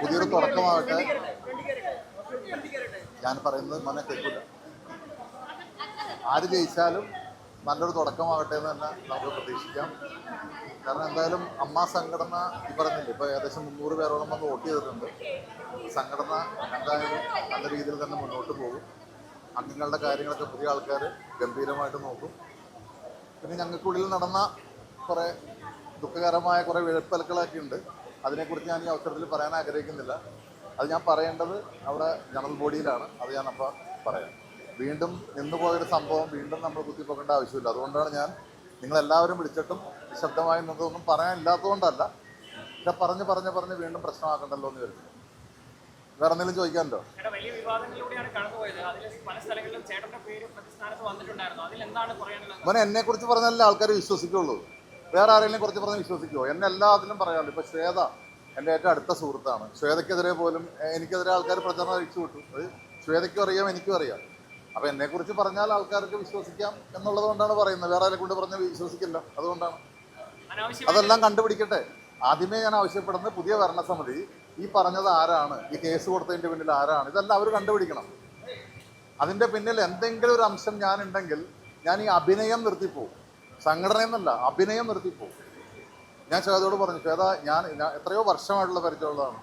പുതിയൊരു തുടക്കമാകട്ടെ ഞാൻ പറയുന്നത് മോനെ കേൾക്കില്ല ആര് ജയിച്ചാലും നല്ലൊരു തുടക്കമാകട്ടെ എന്ന് തന്നെ നമുക്ക് പ്രതീക്ഷിക്കാം. കാരണം എന്തായാലും അമ്മ സംഘടന ഈ പറഞ്ഞില്ലേ ഇപ്പോൾ ഏകദേശം മുന്നൂറ് പേരോളം വന്ന് വോട്ട് ചെയ്തിട്ടുണ്ട്. സംഘടന എന്തായാലും നല്ല രീതിയിൽ തന്നെ മുന്നോട്ട് പോകും. അംഗങ്ങളുടെ കാര്യങ്ങളൊക്കെ പുതിയ ആൾക്കാർ ഗംഭീരമായിട്ട് നോക്കും. പിന്നെ ഞങ്ങൾക്കുള്ളിൽ നടന്ന കുറേ ദുഃഖകരമായ കുറേ വിഴപ്പലക്കളൊക്കെ ഉണ്ട്. അതിനെക്കുറിച്ച് ഞാൻ ഈ അവസരത്തിൽ പറയാൻ ആഗ്രഹിക്കുന്നില്ല. അത് ഞാൻ പറയേണ്ടത് അവിടെ ജനറൽ ബോഡിയിലാണ്. അത് ഞാൻ അപ്പോൾ പറയാം. വീണ്ടും നിന്നുപോയൊരു സംഭവം വീണ്ടും നമ്മൾ കുത്തിപ്പോക്കേണ്ട ആവശ്യമില്ല. അതുകൊണ്ടാണ് ഞാൻ നിങ്ങളെല്ലാവരും വിളിച്ചിട്ടും നിശബ്ദമായി നിന്നതൊന്നും പറയാനില്ലാത്തതുകൊണ്ടല്ല. പക്ഷെ പറഞ്ഞ് പറഞ്ഞ് പറഞ്ഞ് വീണ്ടും പ്രശ്നമാക്കണ്ടല്ലോ എന്ന് വരുന്നു വേറെ എന്തെങ്കിലും ചോദിക്കാനുണ്ടോ? ചേട്ടാ വലിയ വിവാദങ്ങളിലൂടെയാണ് കടന്നുപോയത്. അതിൽ പല സ്ഥലങ്ങളിലും ചേട്ടന്റെ പേര് പ്രതിസ്ഥാനത്ത് വന്നിട്ടുണ്ടായിരുന്നു. അതിൽ എന്താണ് പറയാനുള്ളത്? മോനെ എന്നെ കുറിച്ച് പറഞ്ഞാലേ ആൾക്കാർ വിശ്വസിക്കുള്ളൂ. വേറെ ആരെങ്കിലും കുറിച്ച് പറഞ്ഞ് വിശ്വസിക്കുമോ എന്നെ എല്ലാത്തിലും പറയാമല്ലോ ഇപ്പൊ ശ്വേത എന്റെ ഏറ്റവും അടുത്ത സുഹൃത്താണ്. ശ്വേതയ്ക്കെതിരെ പോലും എനിക്കെതിരെ ആൾക്കാർ പ്രചരണം അഴിച്ചു വിട്ടു. അത് ശ്വേതയ്ക്കും അറിയാം എനിക്കും അറിയാം. അപ്പോൾ എന്നെക്കുറിച്ച് പറഞ്ഞാൽ ആൾക്കാർക്ക് വിശ്വസിക്കാം എന്നുള്ളത് കൊണ്ടാണ് പറയുന്നത്. വേറെ ആരെ കൊണ്ട് പറഞ്ഞാൽ വിശ്വസിക്കില്ല. അതുകൊണ്ടാണ്. അതെല്ലാം കണ്ടുപിടിക്കട്ടെ. ആദ്യമേ ഞാൻ ആവശ്യപ്പെടുന്നത് പുതിയ ഭരണസമിതി ഈ പറഞ്ഞത് ആരാണ്? ഈ കേസ് കൊടുത്തതിന്റെ പിന്നിൽ ആരാണ്? ഇതെല്ലാം അവർ കണ്ടുപിടിക്കണം. അതിന്റെ പിന്നിൽ എന്തെങ്കിലും ഒരു അംശം ഞാനുണ്ടെങ്കിൽ ഞാൻ ഈ അഭിനയം നിർത്തിപ്പോവും. സംഘടനയെന്നല്ല അഭിനയം നിർത്തിപ്പോവും. ഞാൻ ശ്വേതയോട് പറഞ്ഞു ശ്വേത ഞാൻ എത്രയോ വർഷമായിട്ടുള്ള പരിചയമുള്ളതാണ്.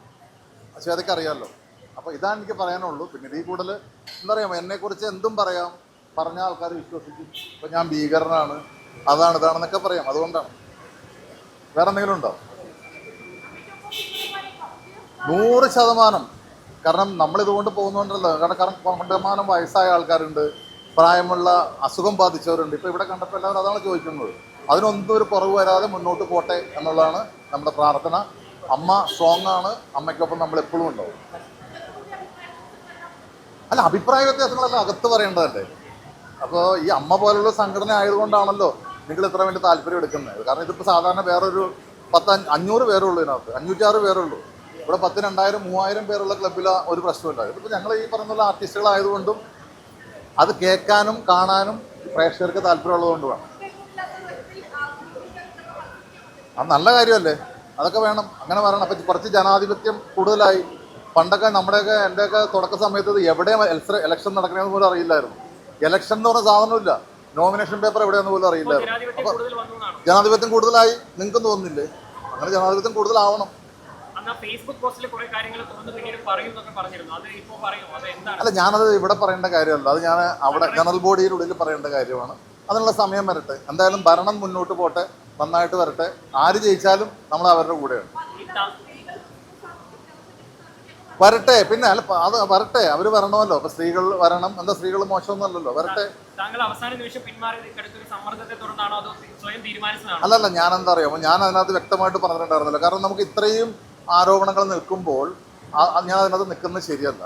ശ്വേതയ്ക്ക് അറിയാമല്ലോ അപ്പോൾ ഇതാണ് എനിക്ക് പറയാനുള്ളൂ. പിന്നെ ഇതിൽ കൂടുതൽ പറയാം എന്നെക്കുറിച്ച് എന്തും പറയാം. പറഞ്ഞ ആൾക്കാർ വിശ്വസിക്കും. ഇപ്പം ഞാൻ ഭീകരനാണ്. അതാണ് ഇതാണെന്നൊക്കെ പറയാം. അതുകൊണ്ടാണ്. വേറെ എന്തെങ്കിലും ഉണ്ടോ? നൂറ് ശതമാനം. കാരണം നമ്മളിതുകൊണ്ട് പോകുന്നുണ്ടല്ലോ. കാരണം കാരണം കണ്ടമാനം വയസ്സായ ആൾക്കാരുണ്ട്. പ്രായമുള്ള അസുഖം ബാധിച്ചവരുണ്ട്. ഇപ്പോൾ ഇവിടെ കണ്ടപ്പോൾ എല്ലാവരും അതാണ് ചോദിക്കുന്നത്. അതിനൊന്നും ഒരു കുറവ് വരാതെ മുന്നോട്ട് പോട്ടെ എന്നുള്ളതാണ് നമ്മുടെ പ്രാർത്ഥന. അമ്മ സ്ട്രോങ് ആണ്. അമ്മയ്ക്കൊപ്പം നമ്മൾ എപ്പോഴും ഉണ്ടാവും. അല്ല അഭിപ്രായ വ്യത്യാസങ്ങളെല്ലാം അകത്ത് പറയേണ്ടതല്ലേ? അപ്പോൾ ഈ അമ്മ പോലുള്ള സംഘടന ആയതുകൊണ്ടാണല്ലോ നിങ്ങൾ ഇത്ര വേണ്ടി താല്പര്യം എടുക്കുന്നത്. കാരണം ഇതിപ്പോൾ സാധാരണ വേറൊരു പത്ത് അഞ്ഞ- അഞ്ഞൂറ് പേരേ ഉള്ളൂ ഇതിനകത്ത്. അഞ്ഞൂറ്റാറ് പേരേ ഉള്ളൂ ഇവിടെ പത്ത് രണ്ടായിരം മൂവായിരം പേരുള്ള ക്ലബ്ബിൽ ഒരു പ്രശ്നമില്ല ഇതിപ്പോൾ ഞങ്ങൾ ഈ പറഞ്ഞ ആർട്ടിസ്റ്റുകളായതുകൊണ്ടും അത് കേൾക്കാനും കാണാനും പ്രേക്ഷകർക്ക് താല്പര്യമുള്ളതുകൊണ്ടുമാണ്. അത് നല്ല കാര്യമല്ലേ? അതൊക്കെ വേണം. അങ്ങനെ വരണം അപ്പം കുറച്ച് ജനാധിപത്യം കൂടുതലായി. പണ്ടൊക്കെ നമ്മുടെയൊക്കെ എന്റെയൊക്കെ തുടക്ക സമയത്ത് എവിടെ ഇലക്ഷൻ നടക്കണമെന്ന് പോലും അറിയില്ലായിരുന്നു. ഇലക്ഷൻ എന്ന് പറഞ്ഞ സാധനമില്ല നോമിനേഷൻ പേപ്പർ എവിടെയെന്ന് പോലും അറിയില്ലായിരുന്നു. അപ്പം ജനാധിപത്യം കൂടുതലായി. നിങ്ങൾക്കും തോന്നുന്നില്ലേ? അങ്ങനെ ജനാധിപത്യം കൂടുതലാവണം. അല്ല ഞാനത് ഇവിടെ പറയേണ്ട കാര്യമല്ല. അത് ഞാൻ അവിടെ ജനറൽ ബോഡിയിലുള്ളിൽ പറയേണ്ട കാര്യമാണ്. അതിനുള്ള സമയം വരട്ടെ. എന്തായാലും ഭരണം മുന്നോട്ട് പോട്ടെ. നന്നായിട്ട് വരട്ടെ. ആര് ജയിച്ചാലും നമ്മൾ അവരുടെ കൂടെയാണ്. വരട്ടെ. പിന്നെ അല്ല അത് വരട്ടെ. അവർ വരണമല്ലോ. അപ്പൊ സ്ത്രീകൾ വരണം. എന്താ സ്ത്രീകൾ മോശമൊന്നുമല്ലല്ലോ? വരട്ടെ. അല്ലല്ല ഞാൻ എന്താ അറിയാമോ ഞാൻ അതിനകത്ത് വ്യക്തമായിട്ട് പറഞ്ഞിട്ടുണ്ടായിരുന്നില്ല. കാരണം നമുക്ക് ഇത്രയും ആരോപണങ്ങൾ നിൽക്കുമ്പോൾ ഞാൻ അതിനകത്ത് നിൽക്കുന്നത് ശരിയല്ല.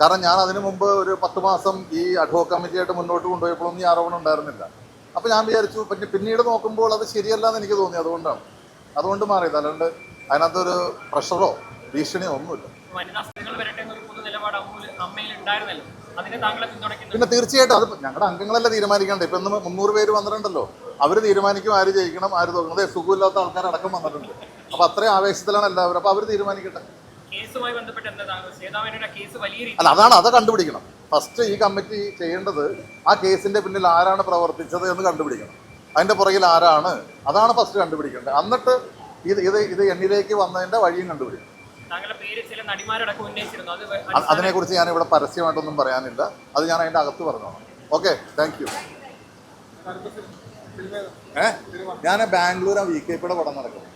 കാരണം ഞാൻ അതിനു മുമ്പ് ഒരു പത്ത് മാസം ഈ അഡ്വോ കമ്മിറ്റിയായിട്ട് മുന്നോട്ട് കൊണ്ടുപോയപ്പോഴൊന്നും ഈ ആരോപണം ഉണ്ടായിരുന്നില്ല. അപ്പോൾ ഞാൻ വിചാരിച്ചു പിന്നെ പിന്നീട് നോക്കുമ്പോൾ അത് ശരിയല്ല എന്ന് എനിക്ക് തോന്നി അതുകൊണ്ടാണ്. അതുകൊണ്ട് മാറിയത്. അല്ലാണ്ട് അതിനകത്തൊരു പ്രഷറോ ഭീഷണിയോ ഒന്നുമില്ല. പിന്നെ തീർച്ചയായിട്ടും അത് ഞങ്ങളുടെ അംഗങ്ങളല്ല തീരുമാനിക്കേണ്ടത്. ഇപ്പം ഇന്ന് മുന്നൂറ് പേര് വന്നിട്ടുണ്ടല്ലോ. അവർ തീരുമാനിക്കും ആര് ജയിക്കണം ആര് തോന്നുന്നത് സുഖമില്ലാത്ത ആൾക്കാരടക്കം വന്നിട്ടുണ്ട്. അപ്പം അത്രയും ആവേശത്തിലാണ് എല്ലാവരും. അപ്പോൾ അവർ തീരുമാനിക്കട്ടെ. അല്ല അതാണ് അത് കണ്ടുപിടിക്കണം. ഫസ്റ്റ് ഈ കമ്മിറ്റി ചെയ്യേണ്ടത് ആ കേസിന്റെ പിന്നിൽ ആരാണ് പ്രവർത്തിച്ചത് എന്ന് കണ്ടുപിടിക്കണം. അതിന്റെ പുറകിൽ ആരാണ് അതാണ് ഫസ്റ്റ് കണ്ടുപിടിക്കേണ്ടത്. എന്നിട്ട് ഇത് ഇത് ഇത് എണ്ണിലേക്ക് വന്നതിന്റെ വഴിയും കണ്ടുപിടിക്കും പേര് ചില നടിമാരടക്കം ഉന്നയിച്ചിരുന്നു. അതിനെക്കുറിച്ച് ഞാൻ ഇവിടെ പരസ്യമായിട്ടൊന്നും പറയാനില്ല. അത് ഞാൻ അതിന്റെ അകത്ത് പറഞ്ഞോളാം. ഓക്കെ താങ്ക് യു ഏ? ഞാൻ ബാംഗ്ലൂർ ആ വി കെ പിയുടെ പടം നടക്കുന്നത്.